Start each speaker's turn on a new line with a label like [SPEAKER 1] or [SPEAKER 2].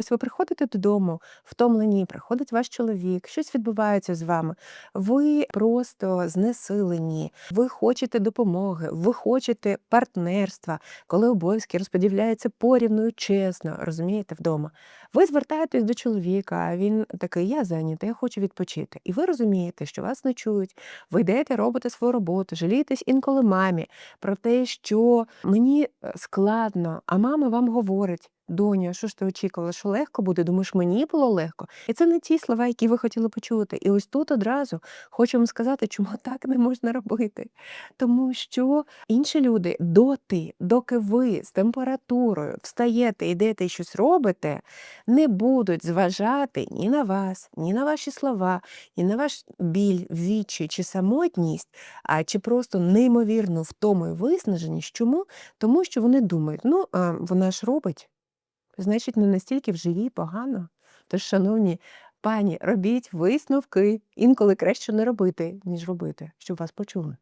[SPEAKER 1] Ось ви приходите додому, втомлені, приходить ваш чоловік, щось відбувається з вами. Ви просто знесилені, ви хочете допомоги, ви хочете партнерства, коли обов'язки розподіляються порівну чесно, розумієте, вдома. Ви звертаєтесь до чоловіка, а він такий: я зайнятий, я хочу відпочити. І ви розумієте, що вас не чують. Ви йдете, робите свою роботу, жалієтесь інколи мамі про те, що мені е, складно, а мама вам говорить. Доню, що ж ти очікувала, що легко буде? Думаєш, мені було легко? І це не ті слова, які ви хотіли почути. І ось тут одразу хочу вам сказати, чому так не можна робити. Тому що інші люди доти, доки ви з температурою встаєте, йдете і щось робите, не будуть зважати ні на вас, ні на ваші слова, ні на ваш біль, відчай чи самотність, а чи просто неймовірну втому і виснаженість. Чому? Тому що вони думають, ну, а, вона ж робить. Значить, не настільки вже їй погано. Тож, шановні пані, робіть висновки. Інколи краще не робити, ніж робити, щоб вас почули.